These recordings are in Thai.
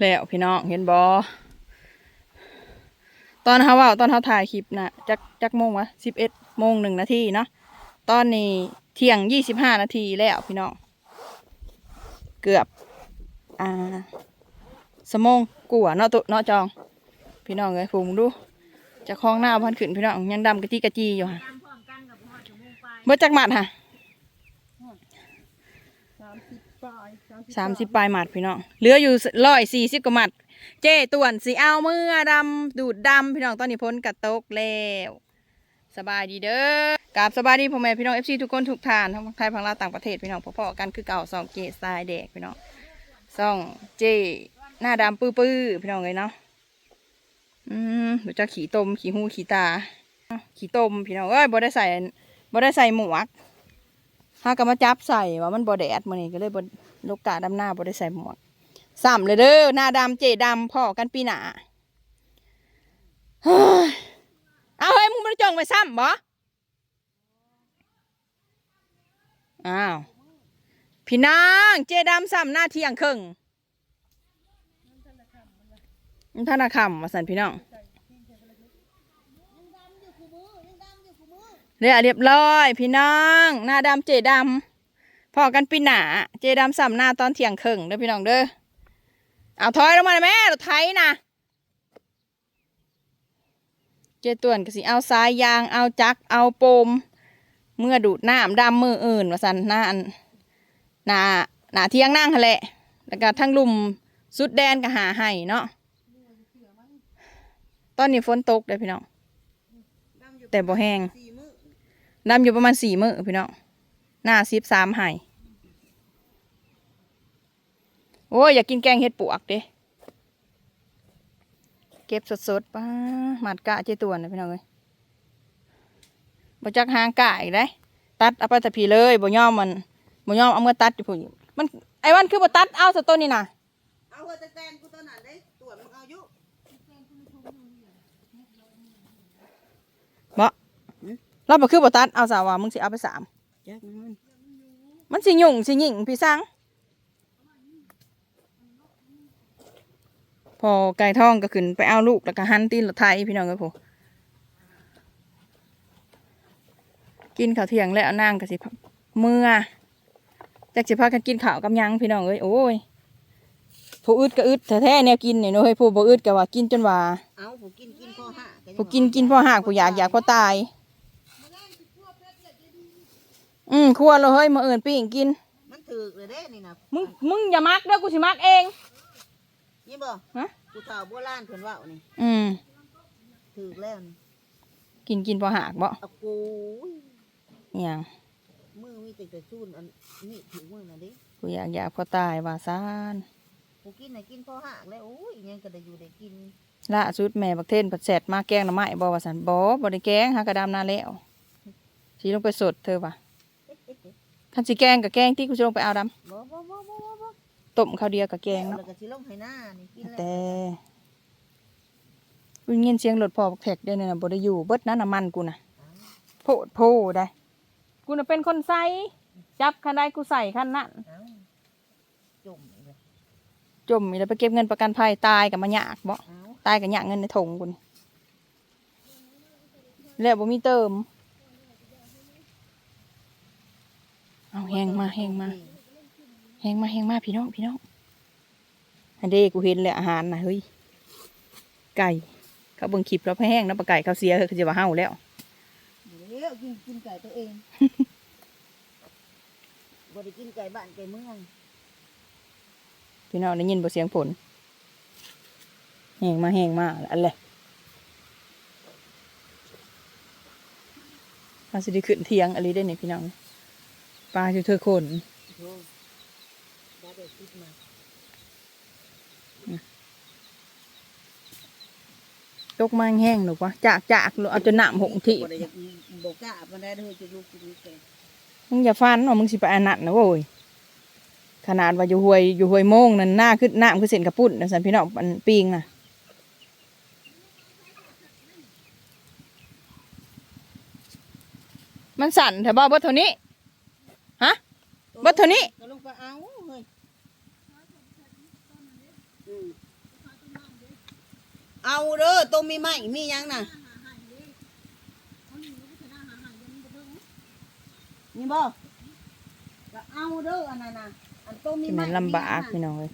แล้วพี่น้องเห็นบอตอนเขาว่าตอนเขาถ่ายคลิปนะจักจักโมงวะสิบเอ็ดโมงหนึ่งนาทีเนาะตอนนี้เที่ยงยี่สิบห้านาทีแล้วพี่น้องเกือบ อ่า สมงกัวเนาะตุเนาะจอง พี่น้องเลยฟูมงดูจะคล้องหน้าพันขึ้นพี่น้องยังดำกะจีกะจีอยู่ค่ะเมื่อจักหมัดค่ะ สามสิบปลาย สามสิบปลายหมัดพี่น้องเหลืออยู่ร้อยสี่สิบกว่าหมัด เจ้ต่วนสีเอาเมื่อดำดูดดำพี่น้องตอนนี้พ้นกระตกแล้วสบายดีเด้อกราบสบายดีพ่อแม่พี่น้องเอฟซีทุกคนทุกท่านทั้งไทยพังลาต่างประเทศพี่น้องพ่อๆกันคือเก่าสองเกสายแดกพี่น้องสองเจหน้าดำปื้อๆพี่น้องเลยเนาะอืมเดี๋ยวจะขี่ตมขี่หูขี่ตาขี่ตมพี่น้องเอ้ยบ่ได้ใส่บ่ได้ใส่หมวกถ้าก็มาจับใส่ว่ามันบ่แดดมื้อนี้ก็เลยบ่ ลูกกาดำหน้าบ่ได้ใส่หมวกซ้ำเลยเด้อหน้าดำเจดำพ่อกันปีหนาเฮ้ยเอาเฮ้ยมึงมันจองไปซ้ำบ่อ้าว พี่นางเจดำซ้ำหน้าเที่ยงครึ่งมันธนาคำมาสั่นพี่น้องเรียบเรียบร้อย พี่น้อง หน้าดำเจดำ พอกันปีหนาเจดำซ้ำหน้าตอนเที่ยงครึ่งเด้อพี่น้องเด้อเอาถอยลงมาเลยแม่รถไถนะเจต่วนก็สิเอาสายยางเอาจักเอาโปม เมื่อดูดน้ำดำมืออื่นว่าสันหน้าอันหน้าหน้าเที่ยงนั่งแหละแล้วก็ทั้งลุมสุดแดนก็หาให้เนาะตอนนี้ฝนตกเลยพี่น้องแต่บ่แห้งสี่มื้อดำอยู่ประมาณสี่มื้อพี่น้อง หน้าสิบสามให้โอ้ย อยากกินแกงเห็ดปวกเด้เก็บสดๆป้าหมัดกะเจตวนนะพี่น้องเอ้ยบ่จักหางกะอีกได้ ตัดเอาไปแต่พีเลยบ่ยอมมันบ่ยอมเอาเมื่อตัดอยู่พุ่นมันไอ้วันคือบ่ตัดเอาสต้นนี่น่ะเอาเฮอตะแตนกูตอนนั้นได้ตรวจมึงเอาอยู่บ่เราบ่คือบ่ตัดเอาสาวว่ามึงสิเอาไปสาม จักมัน มันสิยุ่งสิหยิ่งพี่สังพอไก่ทองก็ขึ้นไปเอาลูกแล้วก็หันตีนรถไทยพี่น้องก็พอกินข้าวเที่ยงแล้วนางก็สิเมื่อจากสิพากันกินข้าวกับหยังพี่น้องเอ้ยโอ้ยผู้อึดก็อึดแท้ๆแนวกินเนี่ยเนาะเฮ้ยผู้บ่อึดก็ว่ากินจนว่า เอาผมกินกินข้อห้ายังผู้กินกินพอหักผู้อยากอยากพอตาย อืมครัวเราเฮ้ยมาเอินปิ้งกิน มันถือกเลยเด้นี่นะมึงมึงอย่ามักเด้อกูสิมักเองนี่บ่ฮะกูเฒ่าโบราณเพิ่นเว่านี่อืมถือกแล้วนี่กินกินพอหักบ่เอากูอหย่างมือมีแต่กระชุนอันนี่ถือมือน่ะดิกูอยากอยากพอตายว่าซานกูกินน่ะกินข้อห้าแล้วโอ้ยยังก็ได้อยู่ได้กินล่าสุดแม่บักเทนผัดแสดมาแกงหน่อไม้บ่ว่าสันบ่บ่ได้แกงหากระดำนาแล้วสิลงไปสดเธอว่ะ คันสิแกงกับแกงที่กูจะลงไปเอาดบ่บ่บ่บ่บ่บ่ำต้มข้าวเดียวกับแกงเนาะแล้วก็สิลงให้หน้านี่กินแล้วแต่กูยินเสียงรถพอบักแท็กได้เนี่ยนะบ่ได้อยู่เบิดนะน้ำมันกูน่ะโพดโพได้ กูน่ะเป็นคนใส่จับคันใดกูใส่คันนั้นเอาจุ่มอีกแล้วจมอีแล้วไปเก็บเงินประกันภัยตายกับมายากบ่ เอาตายกับยากเงินในถุงกูนี่แล้วบ่มีเติม เอาแหงมาแหงมาแหงมาแหงมาพี่น้องพี่น้องอันเด้กูเห็นแล้วอาหารน่ะเฮ้ยไก่เขาเบิ่งคลิปแล้วพะแห้งแล้วปลาไก่เขาเสียเขาจะว่าเฮาแล้วเดี๋ยวกินกินไก่ตัวเองบ่ได้กินไก่บ้านไก่เมืองพี่น้องได้ยินบ่เสียงฝนแหงมาแหงมาอันแหละปลาสิได้ขึ้นเทียงอะไรได้เนี่ยพี่น้อง ปลาอยู่เธอคนโธ่ได้ได้คิดมาตกมาแห้งหรอกวะจากจากหรือเอาจนหนามหงที่บ่ได้อยากบ่กล้าบ่ได้เด้อจะลูกกินนี่แกมึงอย่าฟันว่ามึงสิไปอันนั้นนะโว้ยขนาดว่าอยู่ห้วยอยู่ห้วยโมงนั่นหน้าขึ้นน้ำคือเส้นกระปุ่นนะสันพี่น้องมันปิงน่ะมันสั่นแต่บ่เบิดเท่านี้ฮะ เบิดเท่านี้ก็ลงไปเอาเฮ้ยอืมเอาเด้อตัวมีไม้มีหยังน่ะนี่บ่ก็เอาเด้ออันนั้นน่ะอันตัวมีที่ไม้มันลำบากพี่น้องเลย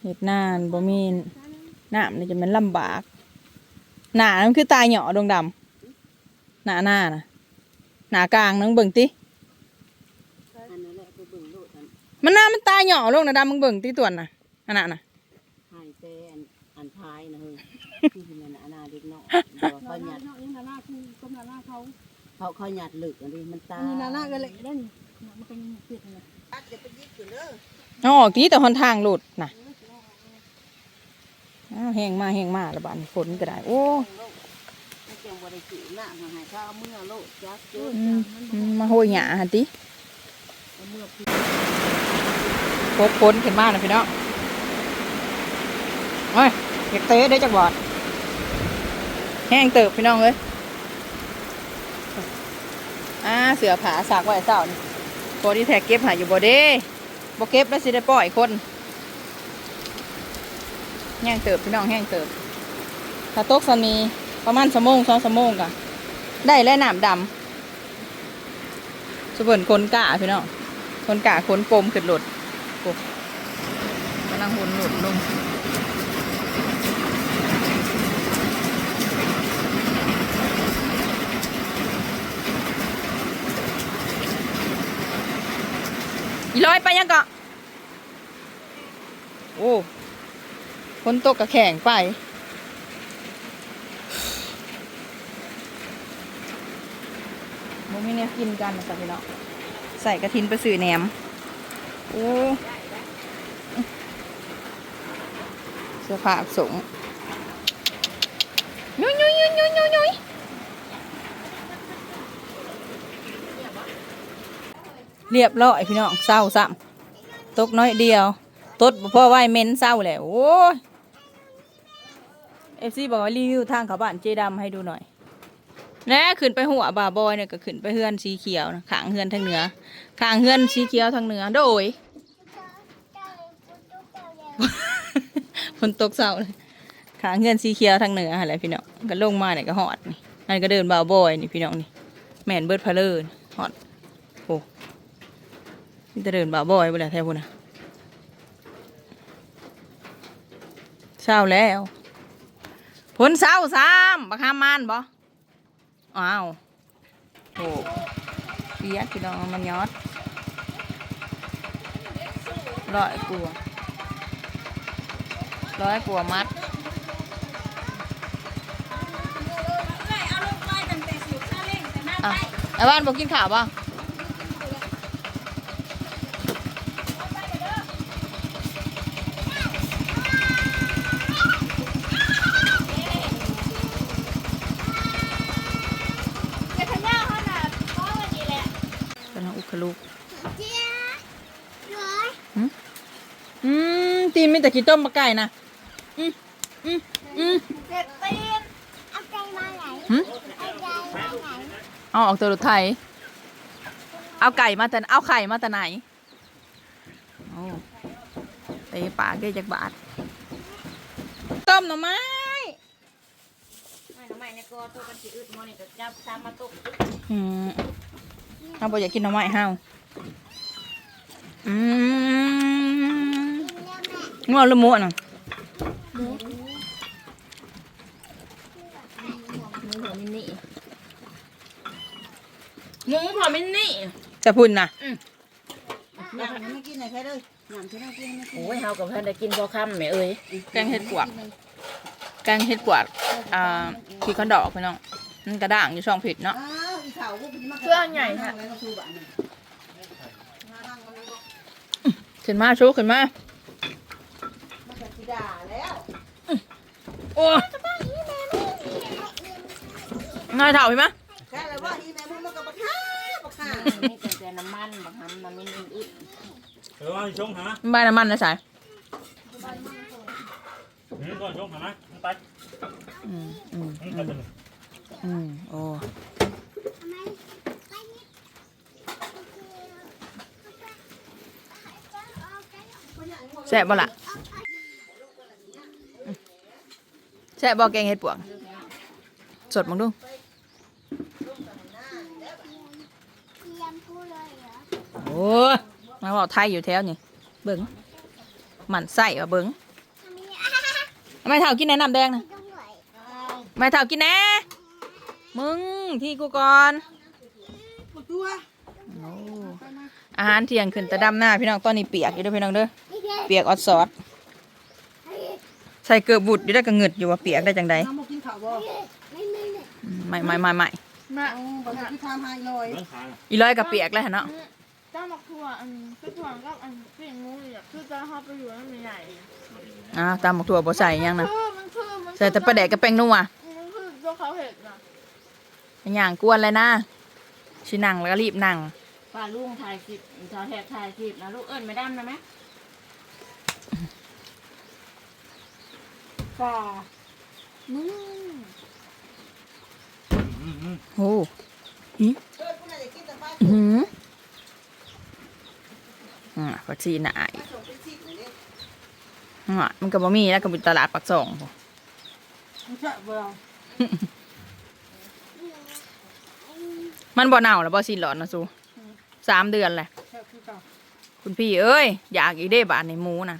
เห็ดนานบ่มีน้ำนี่จะมันลำบากหนามันคือตายเหยาะดวงดำหนาหน้านะ หนากลางนังเบิ่งติอันนั้นแหละตัวเบิ่งโลดอันมันหน้ามันตายเหยาะลงนะดำมึงเบิ่งติต่วนน่ะอันนั้นน่ะหายแต่อันอันท้ายนะเฮ้ยที่เป็นอันอาเด็กน้อยเดี๋ยวเขาหยัดเขาเขาหยัดลึกอันนี้มันตายนี่นาหน้าก็เลยเล่นมันเป็นเกิดอะไรจะไปยิบขึ้นเด้อเอาออกตีแต่หนทางหลุดน่ะอ้าวแห้งมาแห้งมาแล้วบานฝนก็ได้ โอ้มันจัง บ่ได้สิหน้าหาให้เขาเอามือโลดจักเด้ออืมอืมมาโหยหยาหันติเอามือพี่พบฝนขึ้นมาแล้วพี่น้องโอ้ยอยากเตะได้จักบอดแห้งเติบพี่น้องเลยอ่าเสือผาสากไว้เจ้านี่พอที่แท็กเก็บหาอยู่บ่เด้บ่เก็บแล้วสิได้ปล่อยคนแห้งเติบพี่น้องแห้งเติบถ้าตกสนี ประมาณสมงสองสมงกะได้แล้วน้ำดำสุเปิ่นคนกะพี่น้องคนกะคนปมขึ้นหลดโอ้กำลังหุนหลุดลงอีร้อยไปยังกะโอ้คนตกกระแข่งไป โมไม่เนี่ย กินกันนะครับพี่น้องใส่กระทินไปสื่อแหนมโอ้เสื้อผ้าสูงยุยยุยยุยยุยยุยยุยเรียบร้อยพี่น้องเศร้าซ้ำตกน้อยเดียวตดบ่พ่อไหวเหม็นเศร้าแหละโอ้ยเอฟซีบอกว่ารีวิวทางเขาบ้านเจดำให้ดูหน่อย และขึ้นไปหัวบาบอยเนี่ยก็ขึ้นไปเฮือนสีเขียวนะขางเฮือนทางเหนือขางเฮือนสีเขียวทางเหนือโดยฝนตกเศร้าเลยขางเฮือนสีเขียวทางเหนืออะไรพี่น้องก็ลงมาเนี่ยก็หอดนี่อันก็เดินบาบอยนี่พี่น้องนี่แม่นเบิดพะเลอหอดโอ้นี่จะเดินบาบอยไปแล้วแทบพุ่นะเศร้าแล้วฝนเศร้าซ้ำบักฮามานบ่ อ้าวโอ้เปียกพี่น้องมันยอดร้อยกลัวร้อยกลัวมัดอะไอ้บ้านบอกกินข้าวป่ะกำ ลังอุกขลุกหืมอืมตีนมีแต่ขี้ต้มมาไก่นะอืมอืมอืมเจ็บตีนเอาใจมาไหนหืมเอาใจมาไหนเอาออกตัวรถไทยเอาไก่มาแต่เอาไข่มาแต่ไหนโอ้เตะปากเกจากบาทต้มหน่อไม้ทำไมเนี่ยก็ตัวกันสิอึดมอนี่ก็จับตามมาตกอืม เอาบ่อยากกินหน่อไม้เฮาอืมงัวหรือหมูน่ะมือหัวมินี่หมูพอมินนี่จะพุ่นนะอยากไม่กินไหนใครเลยอยากที่น่ากินไม่กินโอ้ยเฮากับเพิ่นได้กินบ่ค่ำแม่เอ้ยแกงเห็ดปวกแกงเห็ดปวกอ่าขี้ข้าวดอกพี่น้องมันกระด่างอยู่ช่องผิดเนาะอ้าวอี เขาพวกพี่มาเครื่องใหญ่ค่ะแล้วก็คือบ้านนี่ขึ้นมาชูขึ้นมามันจะสิด่าแล้วโอ้ง่ายเท่าพี่มะแค่เลยว่าอีแม่มึงมันก็บักฮ่าบักฮ่านี่แต่แต่น้ำมันบางคำมันมีอึดเออว่าชงหาใบน้ำมันนะสายหืมก่อนชงหามึงไปอืมอืมมึงไปตัวหนึ่งอืมโอ้ แซ่บบ่ล่ะแซ่บบ่แกงเห็ดปวกสดมึงดูเตรียมพูดเลยเหรอโอ้ยมาบอกไทยอยู่แถวนี่เบิ้งหมันใส่ว่าเบิ้งทำไมทำไมเท่ากินแหนน้ำแดงนะต้องไหวทำไมเท่ากินแหนมึงที่กูก่อนตัวโอ้อาหารเที่ยงขึ้นแต่ดำหน้าพี่น้องตอนนี้เปียกอยู่เด้อพี่น้องเด้อไม่ได้ เปียกออดซอสใส่เกลือบุดอยู่ได้ก็เหงึดอยู่ว่าเปียกได้จังใดน้ำมากินข้าวบ่ไม่ไม่ไม่อืมไม่ไม่ไม่ไม่เอาบ่ได้ที่ทำให้ลอยเรื่องขาน่ะอีร้อยกับเปียกแล้วหั่นเนาะเจ้าหมักถั่วอันคือถั่วกับอันสิ่งงูเนี่ยคือจะเข้าไปอยู่นั่นไม่ใหญ่อ้าวตามหมกถั่วบ่ใส่หยังนะคือมันคือมันใส่แต่ปลาแดกกับแป้งนัวมันคือตัวเขาเห็ดนะเป็นอย่างกวนเลยนะชินั่งแล้วก็รีบนั่ง ป้าลุงถ่ายคลิปชาวแทบถ่ายคลิปนะลูกเอิ้นไม่ได้นะแม่ ป่ามึงอืมอืมโอ้หิอื้อหืออ่าผักชีหนาอีกอะมันก็บ่มีแล้วก็เป็นตลาดปักซองพอมันจะบ่เอามันบ่เน่าแล้วบ่สิหลอนนะซูสามเดือนแหละแค่คือเก่าคุณพี่เอ้ย อยากอีกเด้บาทในหมูนะ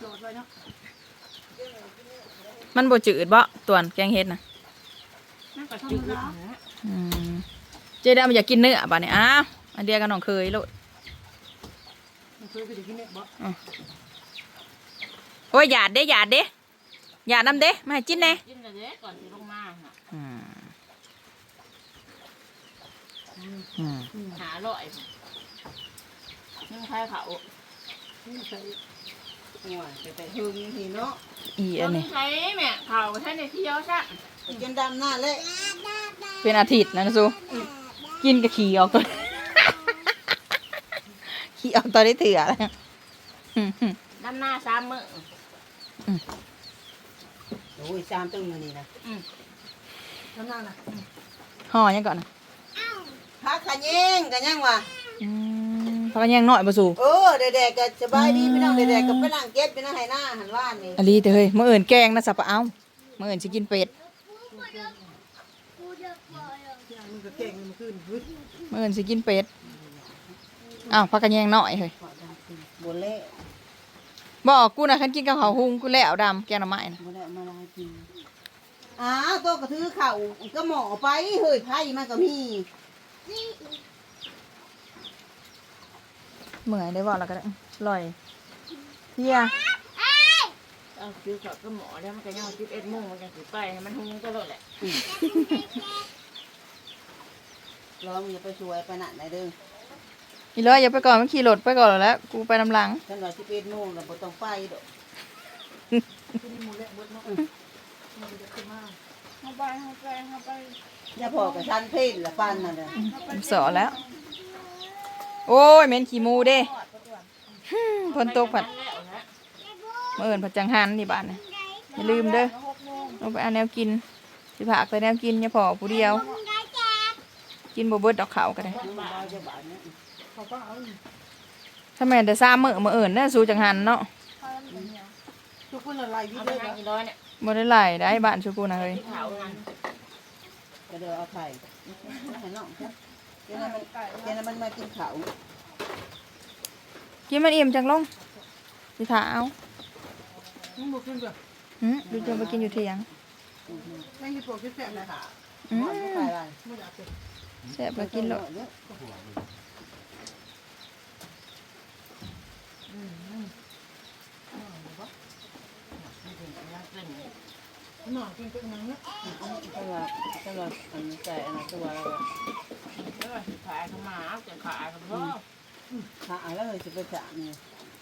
โดดไว้เนาะมันบ่จืดบ่ตัวนแกงเฮ็ดนะนั่นก็จืดนะอืมเจดามันอยากกินเนื้อบาดนี้อ้าวอันเดียวกันน้องเคยโลดมันเคยไปกินเนี่ยบ่โอ้ยหยาดเด้หยาดเด้หยาดน้ำเด้มาให้จิ้นแหน่กินแต่เด็กก่อนที่ลงมาน่ะอืมอืมหาอร่อยนึ่งไข่เขา นี่ใส่ หัวแต่แต่หึงนี่เนาะอีอันนี้ใช้แม่เขาแค่ในเที่ยวซะไปกินดำหน้าเลยเป็นอาทิตย์นะนะซูกินกับขี่ออกตัวขี่ออกตัวได้เถื่อแล้วอืมดำหน้าสามมื้อโอ้ยจามตึงมานี่นะอืมทำหน้าน่ะห่อยังก่อนนะพักขะแยงกันยังวะอืม พักกันยังหน่อยบ่สูเออเด็กๆก็สบายดีพี่น้องเด็กๆก็ไปนั่งเก็บไปนั่งให้หน้าหันว่านนี่อันนี้เด้อเฮ้ยมื่ออื่นแกงนะสับปะเอามื่ออื่นสิกินเป็ดพูดเยอะพอเลยอย่างมันก็เก่งมันขึ้นฮึดมื่ออื่นสิกินเป็ดอ้าวพักกันยังหน่อยเฮ้ยบนเละบอกกูนะคันกินกับข้าวหุงกูแล้วดำแกงหน่อไม้นะบนเละมาลากินอ้าวโตกระถือเข่าก็หมอไปเฮ้ยไผ่มันก็มี เหมื่อยได้บอกแล้วก็ได้ลอยเฮียเอาคือเขาก็หมอแล้วมันก็ยังสิบเอ็ดโมงมันยังสิไปให้มันหุงก็ลดแหละร้องอย่าไปช่วยไปนั่นไหนเด้ออีร้อยอย่าไปก่อนมันขี่รถไปก่อนแล้วกูไปนำหลังฉันว่าสิบเอ็ดโมงแล้วบ่ต้องไปดอกเข้าไปเข้าไปเข้าไปอย่าพอกับฉันเพ่นละปันนั่นแหละผมสอแล้ว โอ้ยเหม็นขี้มูเด้ฮึ่มฝนตกผัดแล้วนะมื่ออื่นผัดจังหันนี่บ้านนะอย่าลืมเด้อเอาไปเอาแนวกิน สิผักไปแนวกินอย่าพอผู้เดียว กินบเบิดดอกขาวก็ได้น้องบ่าวจะบาดเนี่ยถ้าแม่นแต่ซ้ำมื้อมื้ออื่นน่าสู้จังหันเนาะทุกคนอะไรวิเอาเลไปยทางอีร้อยเนี่ยบ่ได้ไล่ได้บ้านชูกูนะเฮ้ยเดี๋ยวเอาไข่ให้น้อง ดี๋ยวนั้นมันเดี๋ยวนั้นมันมากินข้าวกินมันอิ่มจังลงสิถาเอามึงบ่กินเด้อหืมดูจะไปกินอยู่เที่ยงไม่มีพวกที่แซ่บนะค่ะอืมบ่ไปอะไรไม่อยากกินแซ่บก็กินโลดหน่อยกินเป็นยังเนาะจังหวะจังหวะอันใส่อันนั้นตัวแล้วแล้วก็สิขาย เขามาเอาจะขายกับพ่อขาแล้วเลยสิไปจามนี่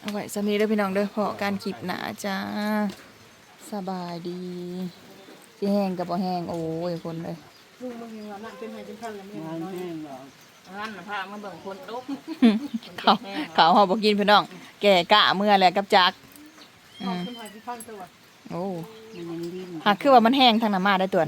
เอาไว้สำนี้เด้อพี่น้องเด้อเพาะการคลิปหนาจ้าสบายดีสิแห้งกับบ่แห้งโอ้ยคนเลยลุงมึงยังว่านั่นเป็นให้เป็นพันแล้วแม่น้อยแห้งหรอกนั่นน่ะพามาเบิ่งคนตุ๊กเขาเขาเฮาบ่กินพี่น้อง แก่กะเมื่อแหละกับจักอืมโอ้มันยังดิ้นหากคือว่ามันแห้งทางน้ำมาได้ตัว